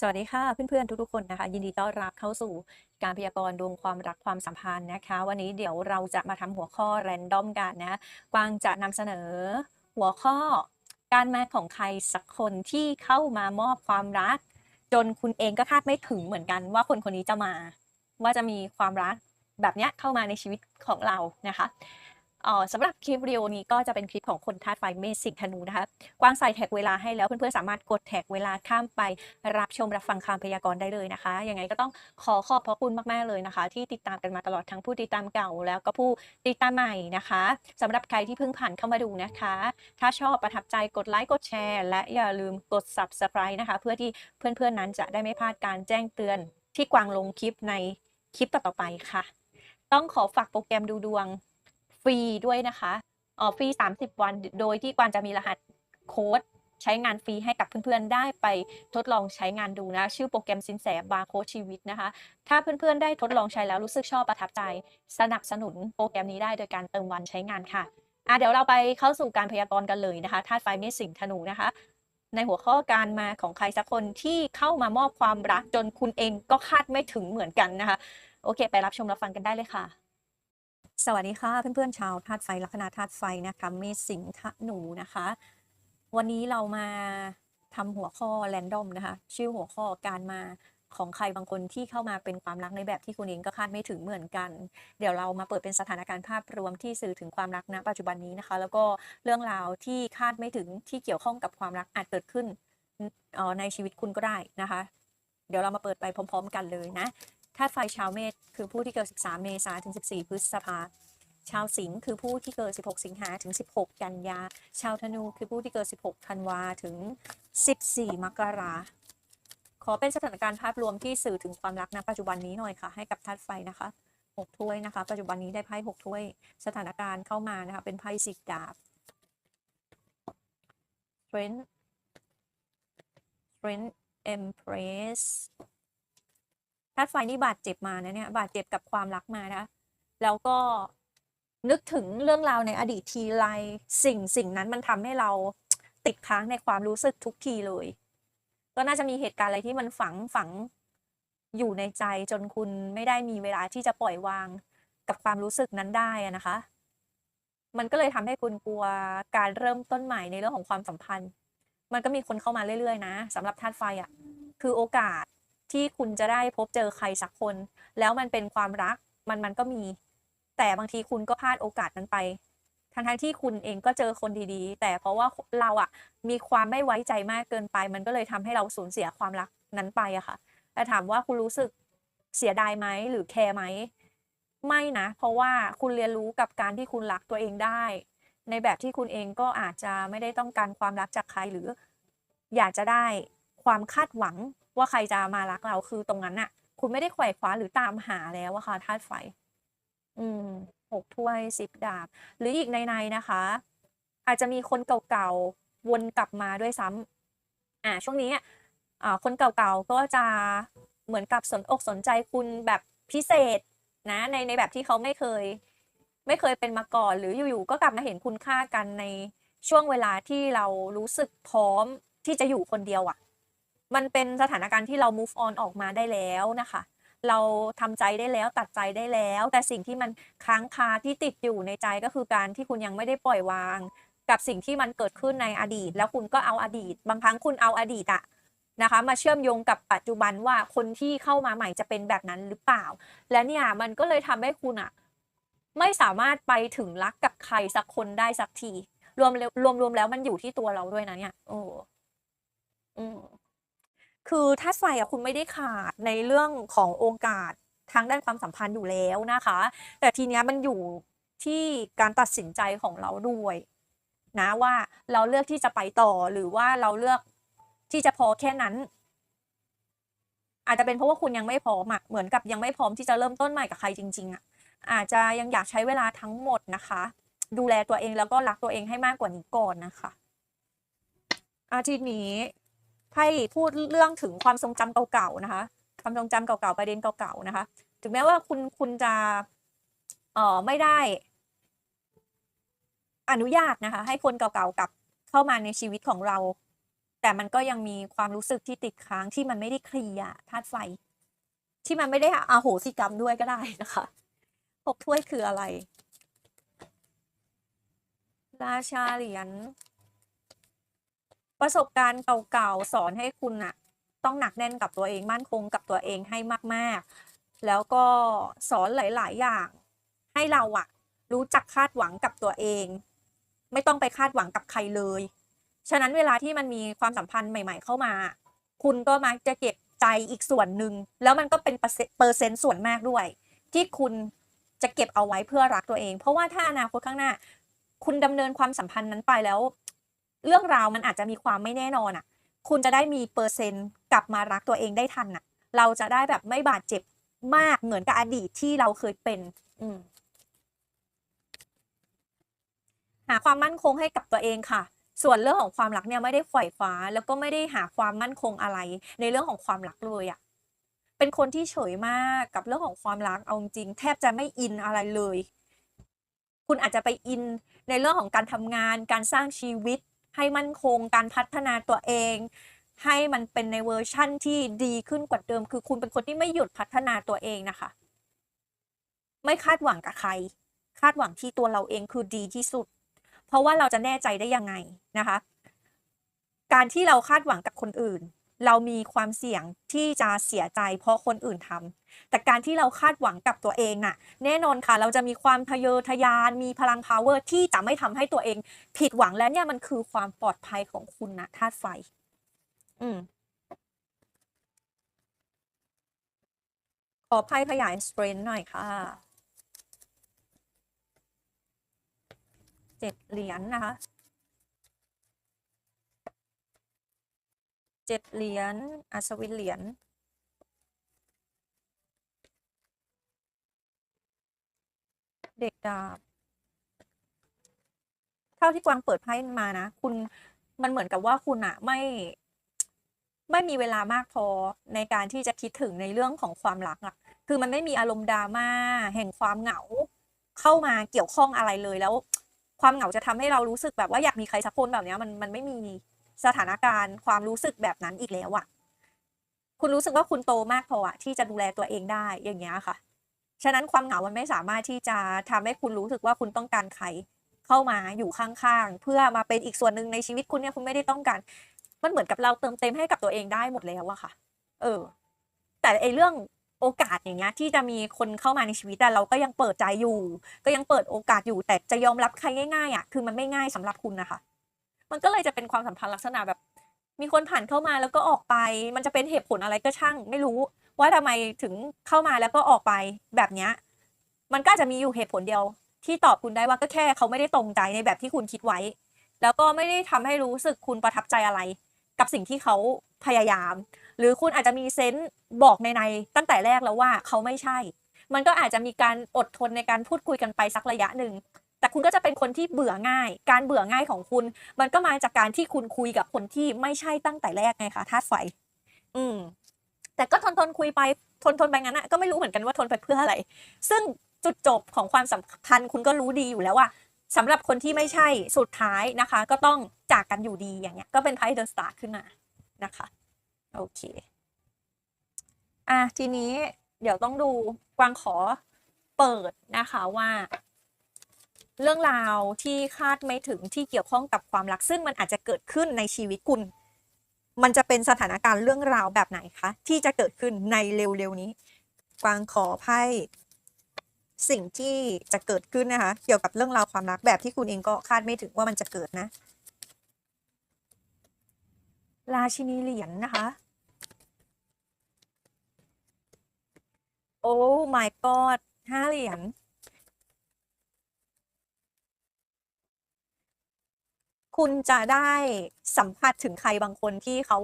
สวัสดีค่ะเพื่อนๆทุกๆคนนะคะยินดีต้อนรับเข้าสู่การพยากรณ์ดวงความรักความสัมพันธ์นะคะ วันนี้เดี๋ยวเราจะมาทำหัวข้อแรนดอมกันนะกวางจะนำเสนอหัวข้อการมาของใครสักคนที่เข้ามามอบความรัก จนคุณเองก็คาดไม่ถึงเหมือนกันว่าคนคนนี้จะมา ว่าจะมีความรักแบบเนี้ยเข้ามาในชีวิตของเรานะคะ สำหรับคลิปวิดีโอนี้ก็จะเป็นคลิปของคนธาตุไฟเมษสิงธนูนะคะ กวางใส่แท็กเวลาให้แล้วเพื่อนๆสามารถกดแท็กเวลาข้ามไปรับชมรับฟังคำพยากรณ์ได้เลยนะคะ ยังไงก็ต้องขอขอบพระคุณมากๆเลยนะคะ ที่ติดตามกันมาตลอดทั้งผู้ติดตามเก่าแล้วก็ผู้ติดตามใหม่นะคะสำหรับใครที่เพิ่งผ่านเข้ามาดูนะคะ ถ้าชอบประทับใจกดไลค์กดแชร์และอย่าลืมกด subscribe นะคะ เพื่อที่เพื่อนๆนั้นจะได้ไม่พลาดการแจ้งเตือนที่กวางลงคลิปในคลิปต่อๆไปค่ะ ต้องขอฝากโปรแกรมดูดวง ฟรีด้วยนะคะเออฟรี 30 วัน โดยที่กวางจะมีรหัสโค้ดใช้งานฟรีให้กับเพื่อนๆ ได้ไปทดลองใช้งานดูนะ ชื่อโปรแกรมสินแสบาร์โค้ดชีวิตนะคะ ถ้าเพื่อนๆ ได้ทดลองใช้แล้วรู้สึกชอบประทับใจ สนับสนุนโปรแกรมนี้ได้โดยการเติมวันใช้งานค่ะอะ เดี๋ยวเราไปเข้าสู่การพยากรณ์กันเลยนะคะธาตุไฟเมษสิงห์ธนูนะคะ ในหัวข้อการมาของใครสักคนที่เข้ามามอบความรักจนคุณเองก็คาดไม่ถึงเหมือนกันนะคะ โอเค ไปรับชมรับฟังกันได้เลยค่ะ สวัสดีค่ะเพื่อนๆชาวธาตุไฟลัคนาธาตุไฟนะคะเมษสิงห์ธนูนะคะ วันนี้เรามาทำหัวข้อแรนดอมนะคะ ชื่อหัวข้อการมาของใครบางคนที่เข้ามาเป็นความรักในแบบที่คุณเองก็คาดไม่ถึงเหมือนกัน เดี๋ยวเรามาเปิดเป็นสถานการณ์ภาพรวมที่สื่อถึงความรักณปัจจุบันนี้นะคะ แล้วก็เรื่องราวที่คาดไม่ถึงที่เกี่ยวข้องกับความรักอาจเกิดขึ้นออในชีวิตคุณก็ได้นะคะ เดี๋ยวเรามาเปิดไปพร้อม ๆ กันเลยนะ ธาตุไฟชาวเมษคือผู้ที่เกิด 13 เมษายนถึง 14 พฤษภาชาวสิงห์คือผู้ที่เกิด 16 สิงหาถึง 16 กันยา ชาวธนูคือผู้ที่เกิด 16 ธันวาถึง 14 มกราขอเป็นสถานการณ์ภาพรวมที่สื่อถึงความรักณปัจจุบันนี้หน่อยค่ะ ให้กับธาตุไฟนะคะ6ถ้วยนะคะ ปัจจุบันนี้ได้ไพ่6ถ้วย สถานการณ์เข้ามานะคะ เป็นไพ่สิบดาบ Strength Strength Empress ธาตุไฟนี่บาดเจ็บมานะเนี่ยบาดเจ็บกับความรักมานะ แล้วก็นึกถึงเรื่องราวในอดีตทีไรสิ่งสิ่งนั้นมันทำให้เราติดค้างในความรู้สึกทุกทีเลย ก็น่าจะมีเหตุการณ์อะไรที่มันฝังฝังอยู่ในใจจนคุณไม่ได้มีเวลาที่จะปล่อยวางกับความรู้สึกนั้นได้นะคะ มันก็เลยทำให้คุณกลัวการเริ่มต้นใหม่ในเรื่องของความสัมพันธ์ มันก็มีคนเข้ามาเรื่อยๆ นะสำหรับธาตุไฟอะ่ะ คือโอกาส ที่คุณจะได้พบเจอใครสักคน แล้วมันเป็นความรักมันมันก็มี แต่บางทีคุณก็พลาดโอกาสนั้นไปทั้งทั้งที่คุณเองก็เจอคนดีๆ แต่เพราะว่าเราอะมีความไม่ไว้ใจมากเกินไป มันก็เลยทำให้เราสูญเสียความรักนั้นไปอะค่ะแต่ถามว่าคุณรู้สึกเสียดายไหมหรือแคร์ไหมไม่นะ เพราะว่าคุณเรียนรู้กับการที่คุณรักตัวเองได้ ในแบบที่คุณเองก็อาจจะไม่ได้ต้องการความรักจากใครหรือ อยากจะได้ความคาดหวัง ว่าใครจะมารักเราคือตรงนั้นน่ะ คุณไม่ได้ไขว่คว้าหรือตามหาแล้วอะค่ะธาตุไฟ อืมหกถ้วยสิบดาบ หรืออีกในในนะคะ อาจจะมีคนเก่าๆวนกลับมาด้วยซ้ำอ่า ช่วงนี้อะอ่าคนเก่าๆก็จะเหมือนกับสนอกสนใจคุณแบบพิเศษนะในในแบบที่เขาไม่เคย ไม่เคยเป็นมาก่อน หรืออยู่ๆก็กลับมาเห็นคุณค่ากันในช่วงเวลาที่เรารู้สึกพร้อมที่จะอยู่คนเดียวอะ่ะ มันเป็นสถานการณ์ที่เรา move on ออกมาได้แล้วนะคะ เราทำใจได้แล้วตัดใจได้แล้ว แต่สิ่งที่มันค้างคาที่ติดอยู่ในใจก็คือการที่คุณยังไม่ได้ปล่อยวาง กับสิ่งที่มันเกิดขึ้นในอดีต แล้วคุณก็เอาอดีต บางครั้งคุณเอาอดีตอะนะคะมาเชื่อมโยงกับปัจจุบันว่าคนที่เข้ามาใหม่จะเป็นแบบนั้นหรือเปล่า และเนี่ยมันก็เลยทำให้คุณอะไม่สามารถไปถึงรักกับใครสักคนได้สักที รวมรวมรวมแล้วมันอยู่ที่ตัวเราด้วยนะเนี่ยโอ้อืม คือธาตุไฟอะคุณไม่ได้ขาดในเรื่องของโอกาสทางด้านความสัมพันธ์อยู่แล้วนะคะ แต่ทีเนี้ยมันอยู่ที่การตัดสินใจของเราด้วยนะว่าเราเลือกที่จะไปต่อหรือว่าเราเลือกที่จะพอแค่นั้น อาจจะเป็นเพราะว่าคุณยังไม่พร้อมอะเหมือนกับยังไม่พร้อมที่จะเริ่มต้นใหม่กับใครจริง ๆอะอาจจะยังอยากใช้เวลาทั้งหมดนะคะ ดูแลตัวเองแล้วก็รักตัวเองให้มากกว่านี้ก่อนนะคะอาทีนี้ ไพ่พูดเรื่องถึงความทรงจำเก่าๆนะคะ ความทรงจำเก่าๆประเด็นเก่าๆนะคะ ถึงแม้ว่าคุณคุณจะเอ่อไม่ได้ อนุญาตนะคะ ให้คนเก่าๆกลับเข้ามาในชีวิตของเรา แต่มันก็ยังมีความรู้สึกที่ติดค้างที่มันไม่ได้เคลียร์ธาตุไฟ ที่มันไม่ได้อาโหสิกรรมด้วยก็ได้นะคะหกถ้วยคืออะไร ราชาเหรียญ ประสบการณ์เก่าๆ สอนให้คุณอะต้องหนักแน่นกับตัวเองมั่นคงกับตัวเองให้มากๆ แล้วก็สอนหลาย ๆ อย่าง ให้เราอะรู้จักคาดหวังกับตัวเอง ไม่ต้องไปคาดหวังกับใครเลย ฉะนั้นเวลาที่มันมีความสัมพันธ์ใหม่ ๆ เข้ามา คุณก็มักจะเก็บใจอีกส่วนหนึ่งแล้วมันก็เป็นเปอร์เซ็นต์เปอร์เซ็นต์ส่วนมากด้วย ที่คุณจะเก็บเอาไว้เพื่อรักตัวเอง เพราะว่าถ้าอนาคตข้างหน้า คุณดำเนินความสัมพันธ์นั้นไปแล้ว เรื่องราวมันอาจจะมีความไม่แน่นอนอะ คุณจะได้มีเปอร์เซ็นต์กลับมารักตัวเองได้ทันอะ เราจะได้แบบไม่บาดเจ็บมากเหมือนกับอดีตที่เราเคยเป็น อืมหาความมั่นคงให้กับตัวเองค่ะ ส่วนเรื่องของความรักเนี่ยไม่ได้ไขว่คว้า แล้วก็ไม่ได้หาความมั่นคงอะไร ในเรื่องของความรักเลยอะเป็นคนที่เฉยมากกับเรื่องของความรัก เอาจริงแทบจะไม่อินอะไรเลย คุณอาจจะไปอินในเรื่องของการทำงาน การสร้างชีวิต ให้มั่นคงการพัฒนาตัวเอง ให้มันเป็นในเวอร์ชั่นที่ดีขึ้นกว่าเดิม คือคุณเป็นคนที่ไม่หยุดพัฒนาตัวเองนะคะ ไม่คาดหวังกับใคร คาดหวังที่ตัวเราเองคือดีที่สุด เพราะว่าเราจะแน่ใจได้ยังไงนะคะ การที่เราคาดหวังกับคนอื่น เรามีความเสี่ยงที่จะเสียใจเพราะคนอื่นทำ แต่การที่เราคาดหวังกับตัวเองน่ะแน่นอนค่ะเราจะมีความทะเยอทะยาน มีพลัง power ที่จะไม่ทำให้ตัวเอง ผิดหวังและเนี่ยมันคือความปลอดภัยของคุณนะธาตุไฟ อืมขอไพ่ขยาย strength หน่อยค่ะเจ็ดเหรียญนะคะเจ็ดเหรียญอัศวินเหรียญ เด็กดาบ เท่าที่กวางเปิดไพ่มานะ คุณมันเหมือนกับว่าคุณอะไม่ไม่มีเวลามากพอในการที่จะคิดถึงในเรื่องของความรักอะคือมันไม่มีอารมณ์ดราม่าแห่งความเหงา เข้ามาเกี่ยวข้องอะไรเลยแล้ว ความเหงาจะทำให้เรารู้สึกแบบว่าอยากมีใครสักคนแบบนี้มันมันไม่มีสถานการณ์ความรู้สึกแบบนั้นอีกแล้วอะคุณรู้สึกว่าคุณโตมากพออะที่จะดูแลตัวเองได้อย่างเงี้ยค่ะ ฉะนั้นความเหงามันไม่สามารถที่จะทำให้คุณรู้สึกว่าคุณต้องการใครเข้ามาอยู่ข้างๆ เพื่อมาเป็นอีกส่วนหนึ่งในชีวิตคุณเนี่ยคุณไม่ได้ต้องการ มันเหมือนกับเราเติมเต็มให้กับตัวเองได้หมดแล้วอะค่ะ เออ แต่ไอเรื่องโอกาสอย่างเงี้ยที่จะมีคนเข้ามาในชีวิตแต่เราก็ยังเปิดใจอยู่ ก็ยังเปิดโอกาสอยู่แต่จะยอมรับใครง่ายๆอะคือมันไม่ง่ายสำหรับคุณนะคะ มันก็เลยจะเป็นความสัมพันธ์ลักษณะแบบ มีคนผ่านเข้ามาแล้วก็ออกไป มันจะเป็นเหตุผลอะไรก็ช่าง ไม่รู้ว่าทำไมถึงเข้ามาแล้วก็ออกไปแบบเนี้ยมันก็จะมีอยู่เหตุผลเดียว ที่ตอบคุณได้ว่าก็แค่เขาไม่ได้ตรงใจในแบบที่คุณคิดไว้ แล้วก็ไม่ได้ทำให้รู้สึกคุณประทับใจอะไร กับสิ่งที่เขาพยายาม หรือคุณอาจจะมีเซนส์บอกในในตั้งแต่แรกแล้วว่าเขาไม่ใช่ มันก็อาจจะมีการอดทนในการพูดคุยกันไปสักระยะหนึ่ง แต่คุณก็จะเป็นคนที่เบื่อง่าย การเบื่อง่ายของคุณ มันก็มาจากการที่คุณคุยกับคนที่ไม่ใช่ตั้งแต่แรกไงคะธาตุไฟ อืม แต่ก็ทนทนคุยไปทนทนไปงั้นอะก็ไม่รู้เหมือนกันว่าทนไปเพื่ออะไร ซึ่งจุดจบของความสัมพันธ์คุณก็รู้ดีอยู่แล้วว่าสำหรับคนที่ไม่ใช่สุดท้ายนะคะ ก็ต้องจากกันอยู่ดีอย่างเงี้ย ก็เป็นไพ่เดอะสตาร์ขึ้นมานะคะ โอเค อะทีนี้เดี๋ยวต้องดูกวางขอเปิดนะคะว่า เรื่องราวที่คาดไม่ถึงที่เกี่ยวข้องกับความรัก ซึ่งมันอาจจะเกิดขึ้นในชีวิตคุณ มันจะเป็นสถานการณ์เรื่องราวแบบไหนคะ ที่จะเกิดขึ้นในเร็วๆนี้กวางขอไพ่สิ่งที่จะเกิดขึ้นนะคะ เกี่ยวกับเรื่องราวความรักแบบที่คุณเองก็คาดไม่ถึงว่ามันจะเกิดนะ ราชินีเหรียญนนะคะ โอ้ my god ห้าเหรียญ คุณจะได้สัมผัสถึงใครบางคนที่เขา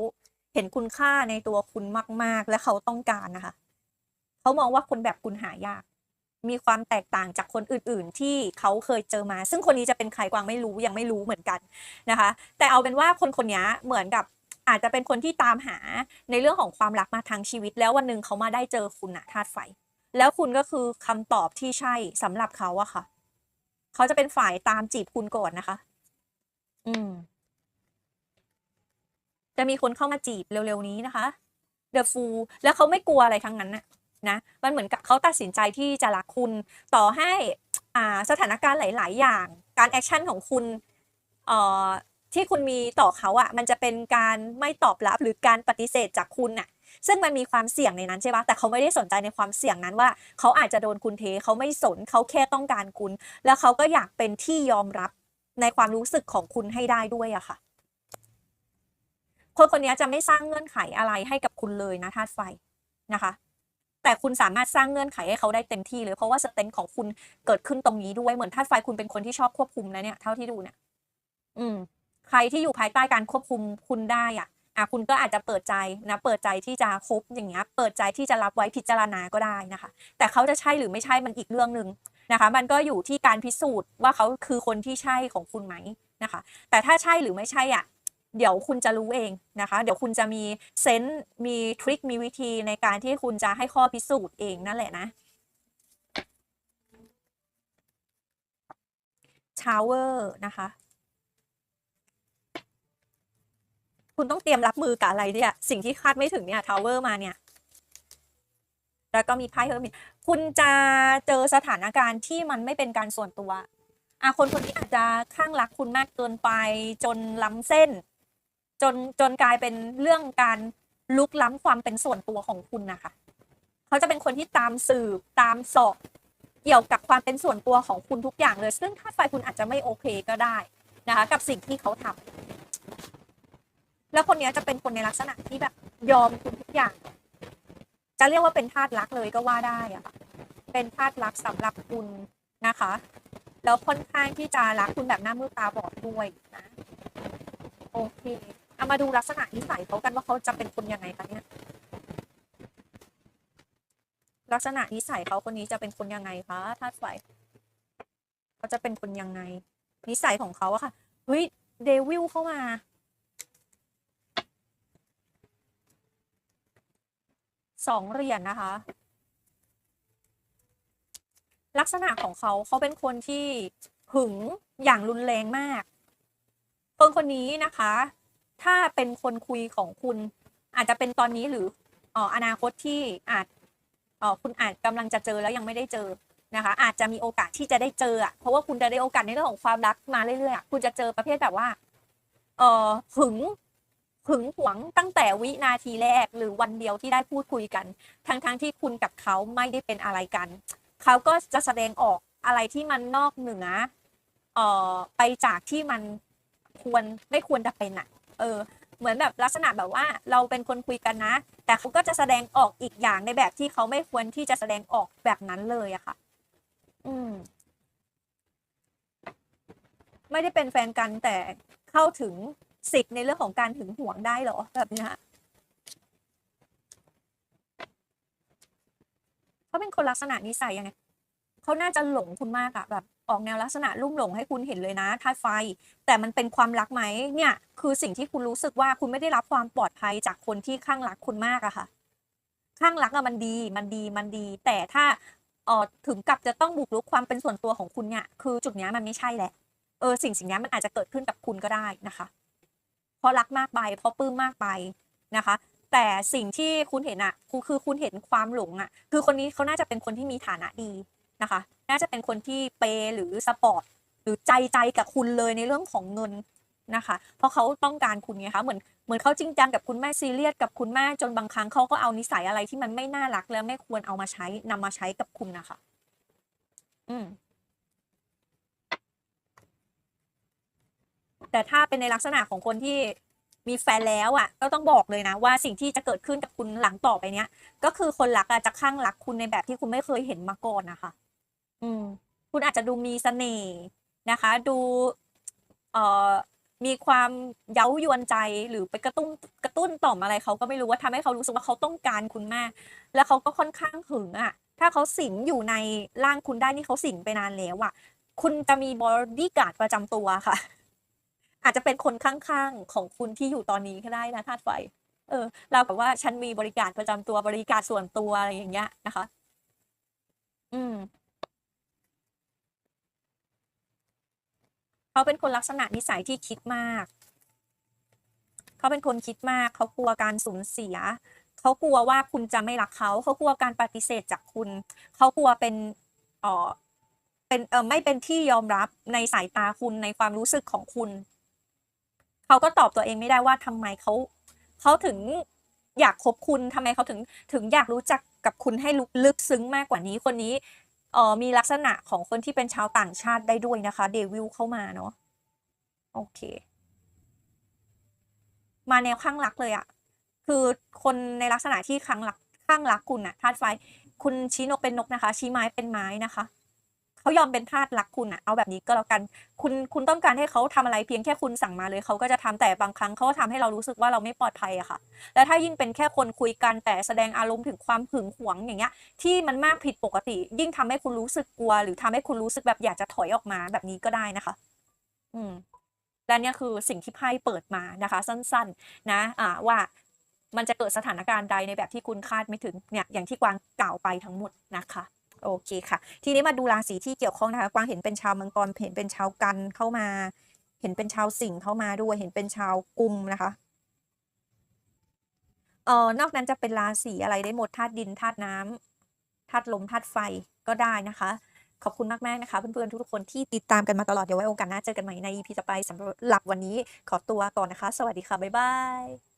เห็นคุณค่าในตัวคุณมาก ๆ และเขาต้องการนะคะ เขามองว่าคนแบบคุณหายาก มีความแตกต่างจากคนอื่น ๆ ที่เขาเคยเจอมา ซึ่งคนนี้จะเป็นใครกวางไม่รู้ยังไม่รู้เหมือนกันนะคะ แต่เอาเป็นว่าคนคนนี้เหมือนกับอาจจะเป็นคนที่ตามหาในเรื่องของความรักมาทางชีวิต แล้ววันหนึ่งเขามาได้เจอคุณอะธาตุไฟ แล้วคุณก็คือคำตอบที่ใช่สำหรับเขาอะค่ะ เขาจะเป็นฝ่ายตามจีบคุณก่อนนะคะ อืม จะมีคนเข้ามาจีบเร็วๆนี้นะคะ The Fool แล้วเขาไม่กลัวอะไรทั้งนั้นนะนะ มันเหมือนกับเขาตัดสินใจที่จะรักคุณต่อให้อ่าสถานการณ์หลาย ๆ อย่าง การแอคชั่นของคุณเอ่อที่คุณมีต่อเขาอะมันจะเป็นการไม่ตอบรับหรือการปฏิเสธจากคุณน่ะ ซึ่งมันมีความเสี่ยงในนั้นใช่ปะแต่เขาไม่ได้สนใจในความเสี่ยงนั้นว่า เขาอาจจะโดนคุณเทเขาไม่สนเขาแค่ต้องการคุณ แล้วเขาก็อยากเป็นที่ยอมรับ ในความรู้สึกของคุณให้ได้ด้วยอะค่ะ คนคนนี้จะไม่สร้างเงื่อนไขอะไรให้กับคุณเลยนะธาตุไฟนะคะ แต่คุณสามารถสร้างเงื่อนไขให้เขาได้เต็มที่เลย เพราะว่าสเตนของคุณเกิดขึ้นตรงนี้ด้วยเหมือนธาตุไฟคุณเป็นคนที่ชอบควบคุมนะเนี่ยเท่าที่ดูเนี่ยอืม ใครที่อยู่ภายใต้การควบคุมคุณได้อะอะคุณก็อาจจะเปิดใจนะ เปิดใจที่จะคบอย่างเงี้ย เปิดใจที่จะรับไว้พิจารณาก็ได้นะคะ แต่เขาจะใช่หรือไม่ใช่มันอีกเรื่องหนึ่ง นะคะ มันก็อยู่ที่การพิสูจน์ว่าเขาคือคนที่ใช่ของคุณไหมนะคะ แต่ถ้าใช่หรือไม่ใช่อะเดี๋ยวคุณจะรู้เองนะคะ เดี๋ยวคุณจะมีเซนส์มีทริค มีวิธีในการที่คุณจะให้ข้อพิสูจน์เองนั่นแหละนะชาวเวอร์นะคะ คุณต้องเตรียมรับมือกับอะไรเนี่ย สิ่งที่คาดไม่ถึงเนี่ยทาวเวอร์มาเนี่ย แล้วก็มีไพ่เฮอร์มิตคุณจะเจอสถานการณ์ที่มันไม่เป็นการส่วนตัวอะคนคนนี้อาจจะข้างรักคุณมากเกินไปจนล้ำเส้น จนจนกลายเป็นเรื่องการลุกล้ำความเป็นส่วนตัวของคุณนะคะ เขาจะเป็นคนที่ตามสืบตามสอบเกี่ยวกับความเป็นส่วนตัวของคุณทุกอย่างเลย ซึ่งถ้าไฟคุณอาจจะไม่โอเคก็ได้นะคะกับสิ่งที่เขาทำแล้วคนนี้จะเป็นคนในลักษณะที่แบบยอมคุณทุกอย่าง จะเรียกว่าเป็นทาสรักเลยก็ว่าได้อะค่ะเป็นทาสรักสำหรับคุณนะคะ แล้วค่อนข้างที่จะรักคุณแบบหน้ามืดตาบอดด้วยนะโอเคเอามาดูลักษณะนิสัยเขากันว่าเขาจะเป็นคนยังไงคะเนี่ยลักษณะนิสัยเขาคนนี้จะเป็นคนยังไงคะธาตุไฟเขาจะเป็นคนยังไง นิสัยของเขาอะค่ะเฮ้ยเดวิลเข้ามา สองเหรียญนะคะ ลักษณะของเขาเขาเป็นคนที่หึงอย่างรุนแรงมาก คนคนนี้นะคะ ถ้าเป็นคนคุยของคุณ อาจจะเป็นตอนนี้หรืออนาคตที่อาจคุณอาจกำลังจะเจอแล้วยังไม่ได้เจอนะคะ อาจจะมีโอกาสที่จะได้เจอเพราะว่าคุณจะได้โอกาสในเรื่องของความรักมาเรื่อยๆคุณจะเจอประเภทแบบว่าเออหึง หึงหวงตั้งแต่วินาทีแรกหรือวันเดียวที่ได้พูดคุยกัน ทั้งๆทที่คุณกับเขาไม่ได้เป็นอะไรกัน เขาก็จะแสดงออกอะไรที่มันนอกเหนือเอ่อไปจากที่มันควรไม่ควรจะเป็นอะเออ เหมือนแบบลักษณะแบบว่าเราเป็นคนคุยกันนะ แต่เขาก็จะแสดงออกอีกอย่างในแบบที่เขาไม่ควรที่จะแสดงออกแบบนั้นเลยอะค่ะ อืม ไม่ได้เป็นแฟนกันแต่เข้าถึง สิทธิ์ในเรื่องของการถึงห่วงได้เหรอแบบนี้ยเขาเป็นคนลักษณะนิสัยยังไงเขาน่าจะหลงคุณมากอะแบบออกแนวลักษณะลุ่มหลงให้คุณเห็นเลยนะธาไฟ แต่มันเป็นความรักไหมเนี่ย คือสิ่งที่คุณรู้สึกว่าคุณไม่ได้รับความปลอดภัยจากคนที่ข้างรักคุณมากอะค่ะ ข้างรักอะมันดีมันดีมันดี แต่ถ้าออถึงกับจะต้องบุกรุกความเป็นส่วนตัวของคุณเนี่ย คือจุดนี้มันไม่ใช่แหละ เออสิ่งสิ่งนี้มันอาจจะเกิดขึ้นกับคุณก็ได้นะคะ เพราะรักมากไป เพราะปลื้มมากไปนะคะ แต่สิ่งที่คุณเห็นอะคือคือคุณเห็นความหลงอะคือคนนี้เขาน่าจะเป็นคนที่มีฐานะดีนะคะ น่าจะเป็นคนที่เปย์หรือสปอร์ตหรือใจใจกับคุณเลยในเรื่องของเงินนะคะ เพราะเขาต้องการคุณไงคะเหมือนเหมือนเขาจริงจังกับคุณแม่ซีเรียสกับคุณแม่จนบางครั้งเขาก็เอานิสัยอะไรที่มันไม่น่ารักและไม่ควรเอามาใช้นำมาใช้กับคุณนะคะ อืม แต่ถ้าเป็นในลักษณะของคนที่มีแฟนแล้วอะ ก็ต้องบอกเลยนะว่าสิ่งที่จะเกิดขึ้นกับคุณหลังต่อไปเนี้ย ก็คือคนรักอะจะข้างรักคุณในแบบที่คุณไม่เคยเห็นมาก่อนนะคะ อืม คุณอาจจะดูมีเสน่ห์นะคะ ดูเอ่อมีความเย้ายวนใจหรือไปกระตุ้นกระตุ้นต่อมอะไรเขาก็ไม่รู้ว่าทำให้เขารู้สึกว่าเขาต้องการคุณมาก แล้วเขาก็ค่อนข้างหึงอะ ถ้าเขาสิงอยู่ในร่างคุณได้นี่เขาสิงไปนานแล้วอะ คุณจะมีบอดี้การ์ดประจำตัวค่ะ อาจจะเป็นคนข้างๆของคุณที่อยู่ตอนนี้ก็ได้นะธาตุไฟ เออ เราแบบว่าฉันมีบริการประจำตัวบริการส่วนตัวอะไรอย่างเงี้ยนะคะ อืมเขาเป็นคนลักษณะนิสัยที่คิดมาก เขาเป็นคนคิดมาก เขากลัวการสูญเสีย เขากลัวว่าคุณจะไม่รักเขา เขากลัวการปฏิเสธจากคุณ เขากลัวเป็นเออเป็นเออไม่เป็นที่ยอมรับในสายตาคุณในความรู้สึกของคุณ เขาก็ตอบตัวเองไม่ได้ว่าทำไมเขาเขาถึงอยากคบคุณทำไมเขาถึงถึงอยากรู้จักกับคุณให้ลึกลึกซึ้งมากกว่านี้คนนี้เออมีลักษณะของคนที่เป็นชาวต่างชาติได้ด้วยนะคะเดวิลเข้ามาเนาะโอเค มาแนวข้างรักเลยอะคือคนในลักษณะที่ข้างรักข้างรักคุณอะธาตุไฟ คุณชี้นกเป็นนกนะคะ ชี้ไม้เป็นไม้นะคะ เขายอมเป็นทาสรักคุณอะเอาแบบนี้ก็แล้วกันคุณคุณต้องการให้เขาทำอะไรเพียงแค่คุณสั่งมาเลยเขาก็จะทำแต่บางครั้งเขาก็ทำให้เรารู้สึกว่าเราไม่ปลอดภัยอะค่ะ แล้วถ้ายิ่งเป็นแค่คนคุยกันแต่แสดงอารมณ์ถึงความหึงหวงอย่างเงี้ย ที่มันมากผิดปกติ ยิ่งทำให้คุณรู้สึกกลัว หรือทำให้คุณรู้สึกแบบอยากจะถอยออกมาแบบนี้ก็ได้นะคะ อืมและเนี่ยคือสิ่งที่ไพ่เปิดมานะคะ สั้น ๆ นะอ่าว่ามันจะเกิดสถานการณ์ใดในแบบที่คุณคาดไม่ถึงเนี่ยอย่างที่กวางกล่าวไปทั้งหมดนะคะ โอเคค่ะ ทีนี้มาดูราศีที่เกี่ยวข้องนะคะ กวางเห็นเป็นชาวมังกรเห็นเป็นชาวกันเข้ามา เห็นเป็นชาวสิงห์เข้ามาด้วย เห็นเป็นชาวกุมนะคะเออนอกนั้นจะเป็นราศีอะไรได้หมดธาตุดินธาตุน้ำธาตุลมธาตุไฟก็ได้นะคะ ขอบคุณมากๆนะคะ เพื่อนๆทุกคนที่ติดตามกันมาตลอดเดี๋ยวไว้โอกาสหน้าเจอกันใหม่ใน EP ต่อไปสำหรับวันนี้ขอตัวก่อนนะคะ สวัสดีค่ะบ๊ายบาย